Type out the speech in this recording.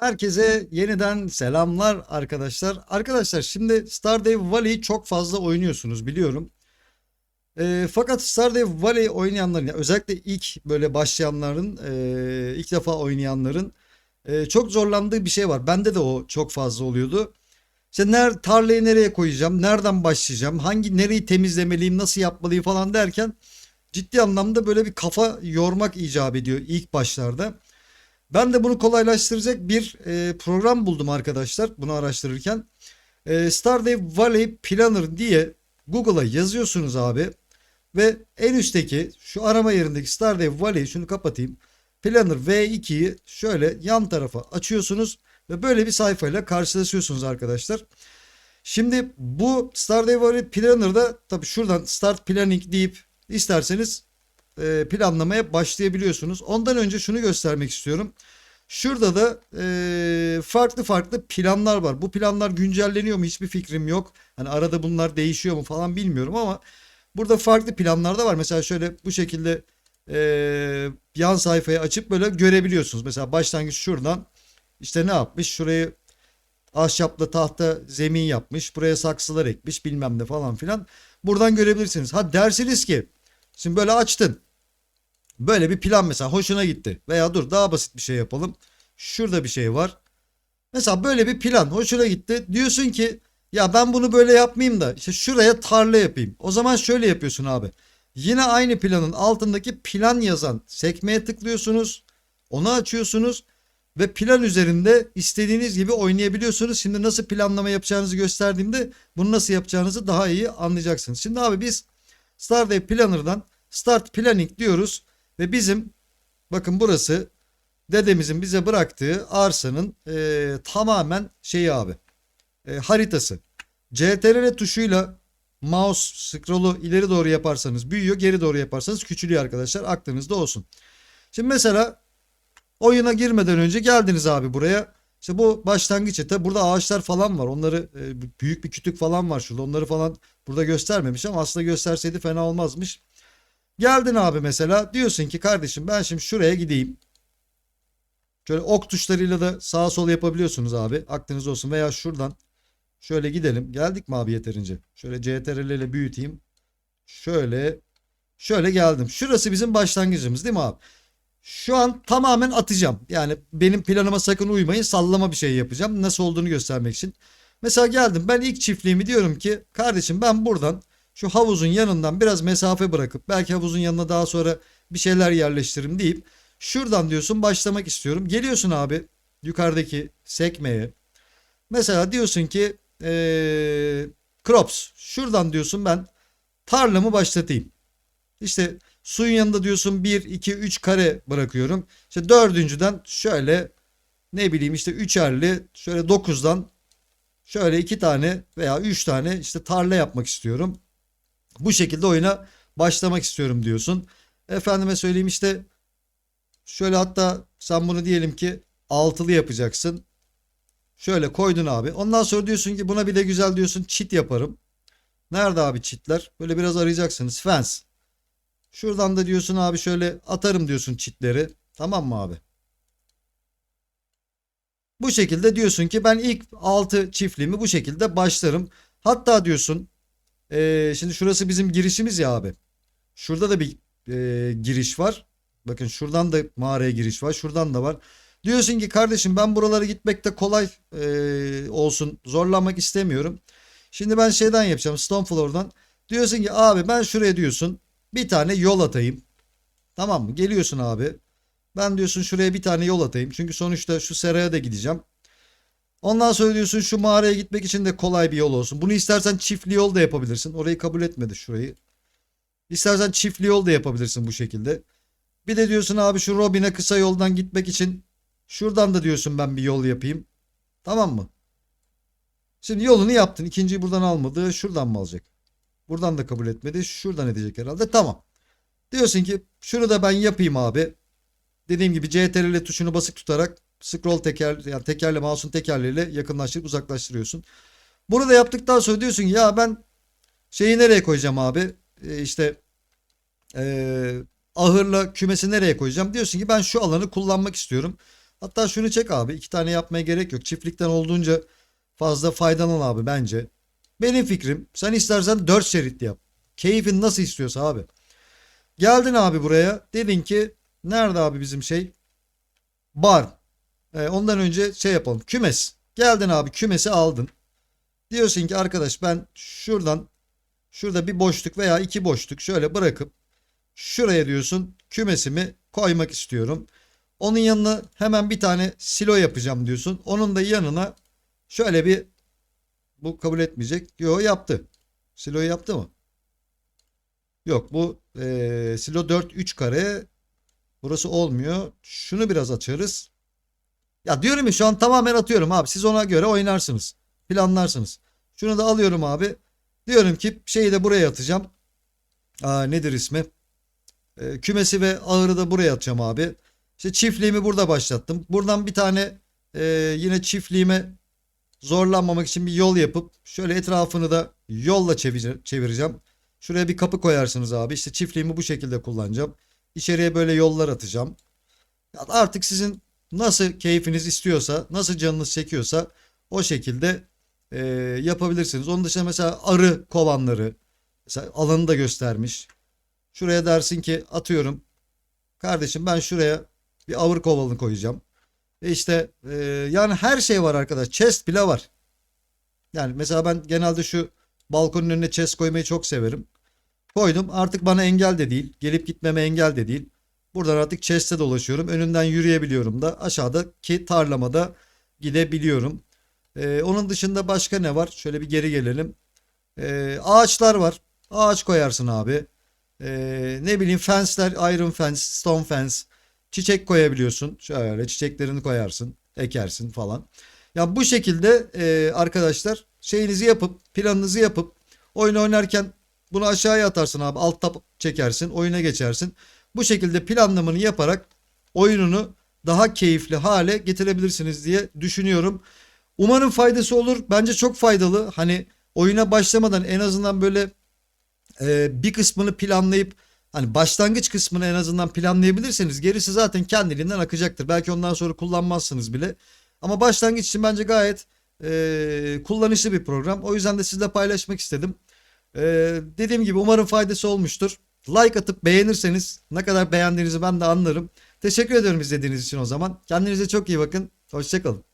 Herkese yeniden selamlar arkadaşlar. Arkadaşlar şimdi Stardew Valley'i çok fazla oynuyorsunuz biliyorum. Ee, fakat Stardew Valley oynayanların özellikle ilk böyle başlayanların e, ilk defa oynayanların e, çok zorlandığı bir şey var. Bende de o çok fazla oluyordu. İşte ner, tarlayı nereye koyacağım, nereden başlayacağım, hangi nereyi temizlemeliyim, nasıl yapmalıyım falan derken ciddi anlamda böyle bir kafa yormak icap ediyor ilk başlarda. Ben de bunu kolaylaştıracak bir e, program buldum arkadaşlar bunu araştırırken. E, Stardew Valley Planner diye Google'a yazıyorsunuz abi. Ve en üstteki şu arama yerindeki Stardew Valley şunu kapatayım. Planner V2'yi şöyle yan tarafa açıyorsunuz ve böyle bir sayfayla karşılaşıyorsunuz arkadaşlar. Şimdi bu Stardew Valley Planner'da tabii şuradan Start Planning deyip isterseniz e, planlamaya başlayabiliyorsunuz. Ondan önce şunu göstermek istiyorum. Şurada da e, farklı farklı planlar var. Bu planlar güncelleniyor mu hiçbir fikrim yok. Hani arada bunlar değişiyor mu falan bilmiyorum ama burada farklı planlar da var. Mesela şöyle bu şekilde e, yan sayfayı açıp böyle görebiliyorsunuz. Mesela başlangıç şuradan işte ne yapmış? Şurayı ahşapla tahta zemin yapmış. Buraya saksılar ekmiş bilmem ne falan filan. Buradan görebilirsiniz. Ha dersiniz ki şimdi böyle açtın. Böyle bir plan mesela hoşuna gitti. Veya dur daha basit bir şey yapalım. Şurada bir şey var. Mesela böyle bir plan hoşuna gitti. Diyorsun ki ya ben bunu böyle yapmayayım da işte şuraya tarla yapayım. O zaman şöyle yapıyorsun abi. Yine aynı planın altındaki plan yazan sekmeye tıklıyorsunuz. Onu açıyorsunuz ve plan üzerinde istediğiniz gibi oynayabiliyorsunuz. Şimdi nasıl planlama yapacağınızı gösterdiğimde bunu nasıl yapacağınızı daha iyi anlayacaksınız. Şimdi abi biz Stardew Planner'dan Start Planning diyoruz ve bizim bakın burası dedemizin bize bıraktığı arsanın e, tamamen şeyi abi e, haritası. CTRL tuşuyla mouse scroll'u ileri doğru yaparsanız büyüyor, geri doğru yaparsanız küçülüyor arkadaşlar. Aklınızda olsun. Şimdi mesela oyuna girmeden önce geldiniz abi buraya. İşte bu başlangıç eti. Burada ağaçlar falan var. Onları e, büyük bir kütük falan var şurada. Onları falan burada göstermemiş ama aslında gösterseydi fena olmazmış. Geldin abi mesela diyorsun ki kardeşim ben şimdi şuraya gideyim. Şöyle ok tuşlarıyla da sağa sol yapabiliyorsunuz abi. Aklınız olsun veya şuradan şöyle gidelim. Geldik mi abi yeterince? Şöyle CTRL ile büyüteyim. Şöyle şöyle geldim. Şurası bizim başlangıcımız değil mi abi? Şu an tamamen atacağım. Yani benim planıma sakın uymayın. Sallama bir şey yapacağım. Nasıl olduğunu göstermek için. Mesela geldim ben ilk çiftliğimi diyorum ki kardeşim ben buradan şu havuzun yanından biraz mesafe bırakıp belki havuzun yanına daha sonra bir şeyler yerleştiririm deyip şuradan diyorsun başlamak istiyorum. Geliyorsun abi yukarıdaki sekmeye. Mesela diyorsun ki ee, crops şuradan diyorsun ben tarlamı başlatayım. İşte suyun yanında diyorsun 1, 2, 3 kare bırakıyorum. İşte dördüncüden şöyle ne bileyim işte üçerli şöyle 9'dan şöyle iki tane veya üç tane işte tarla yapmak istiyorum. Bu şekilde oyuna başlamak istiyorum diyorsun. Efendime söyleyeyim işte şöyle hatta sen bunu diyelim ki altılı yapacaksın. Şöyle koydun abi. Ondan sonra diyorsun ki buna bir de güzel diyorsun çit yaparım. Nerede abi çitler? Böyle biraz arayacaksınız. Fence. Şuradan da diyorsun abi şöyle atarım diyorsun çitleri. Tamam mı abi? Bu şekilde diyorsun ki ben ilk 6 çiftliğimi bu şekilde başlarım. Hatta diyorsun ee, şimdi şurası bizim girişimiz ya abi. Şurada da bir e, giriş var. Bakın şuradan da mağaraya giriş var. Şuradan da var. Diyorsun ki kardeşim ben buralara gitmekte kolay e, olsun. Zorlanmak istemiyorum. Şimdi ben şeyden yapacağım. Stonefloor'dan. Diyorsun ki abi ben şuraya diyorsun. Bir tane yol atayım. Tamam mı? Geliyorsun abi. Ben diyorsun şuraya bir tane yol atayım. Çünkü sonuçta şu seraya da gideceğim. Ondan sonra diyorsun şu mağaraya gitmek için de kolay bir yol olsun. Bunu istersen çiftli yol da yapabilirsin. Orayı kabul etmedi şurayı. İstersen çiftli yol da yapabilirsin bu şekilde. Bir de diyorsun abi şu Robin'e kısa yoldan gitmek için şuradan da diyorsun ben bir yol yapayım. Tamam mı? Şimdi yolunu yaptın. İkinciyi buradan almadı. Şuradan mı alacak? Buradan da kabul etmedi. Şuradan edecek herhalde. Tamam. Diyorsun ki şunu da ben yapayım abi. Dediğim gibi CTRL tuşunu basık tutarak scroll teker yani tekerle mouse'un tekerleğiyle yakınlaştırıp uzaklaştırıyorsun. Bunu da yaptıktan sonra diyorsun ya ben şeyi nereye koyacağım abi? Ee, işte ee, ahırla kümesi nereye koyacağım? Diyorsun ki ben şu alanı kullanmak istiyorum. Hatta şunu çek abi. iki tane yapmaya gerek yok. Çiftlikten olduğunca fazla faydalan abi bence. Benim fikrim. Sen istersen 4 şeritli yap. Keyfin nasıl istiyorsa abi. Geldin abi buraya. Dedin ki nerede abi bizim şey? Bar. Ee, ondan önce şey yapalım. Kümes. Geldin abi kümesi aldın. Diyorsun ki arkadaş ben şuradan şurada bir boşluk veya iki boşluk şöyle bırakıp şuraya diyorsun kümesimi koymak istiyorum. Onun yanına hemen bir tane silo yapacağım diyorsun. Onun da yanına şöyle bir bu kabul etmeyecek. Yo yaptı. Siloyu yaptı mı? Yok bu eee, silo 4 3 kare. Burası olmuyor. Şunu biraz açarız. Ya diyorum ya şu an tamamen atıyorum abi. Siz ona göre oynarsınız. Planlarsınız. Şunu da alıyorum abi. Diyorum ki şeyi de buraya atacağım. Aa, nedir ismi? Ee, kümesi ve ahırı da buraya atacağım abi. İşte çiftliğimi burada başlattım. Buradan bir tane e, yine çiftliğime zorlanmamak için bir yol yapıp şöyle etrafını da yolla çevir- çevireceğim. Şuraya bir kapı koyarsınız abi. İşte çiftliğimi bu şekilde kullanacağım. İçeriye böyle yollar atacağım. Artık sizin nasıl keyfiniz istiyorsa, nasıl canınız çekiyorsa o şekilde e, yapabilirsiniz. Onun dışında mesela arı kovanları mesela alanı da göstermiş. Şuraya dersin ki atıyorum kardeşim ben şuraya bir avır kovanı koyacağım. E işte e, yani her şey var arkadaş. Chest bile var. Yani mesela ben genelde şu balkonun önüne chest koymayı çok severim. Koydum artık bana engel de değil. Gelip gitmeme engel de değil. Buradan artık chest'e dolaşıyorum. Önünden yürüyebiliyorum da. Aşağıdaki tarlamada gidebiliyorum. Ee, onun dışında başka ne var? Şöyle bir geri gelelim. Ee, ağaçlar var. Ağaç koyarsın abi. Ee, ne bileyim fence'ler, iron fence, stone fence. Çiçek koyabiliyorsun. Şöyle çiçeklerini koyarsın, ekersin falan. Ya bu şekilde e, arkadaşlar şeyinizi yapıp, planınızı yapıp oyun oynarken bunu aşağıya atarsın abi. Alt tab çekersin, oyuna geçersin. Bu şekilde planlamanı yaparak oyununu daha keyifli hale getirebilirsiniz diye düşünüyorum. Umarım faydası olur. Bence çok faydalı. Hani oyuna başlamadan en azından böyle e, bir kısmını planlayıp hani başlangıç kısmını en azından planlayabilirseniz gerisi zaten kendiliğinden akacaktır. Belki ondan sonra kullanmazsınız bile. Ama başlangıç için bence gayet e, kullanışlı bir program. O yüzden de sizle paylaşmak istedim. E, dediğim gibi umarım faydası olmuştur. Like atıp beğenirseniz ne kadar beğendiğinizi ben de anlarım. Teşekkür ediyorum izlediğiniz için o zaman. Kendinize çok iyi bakın. Hoşçakalın.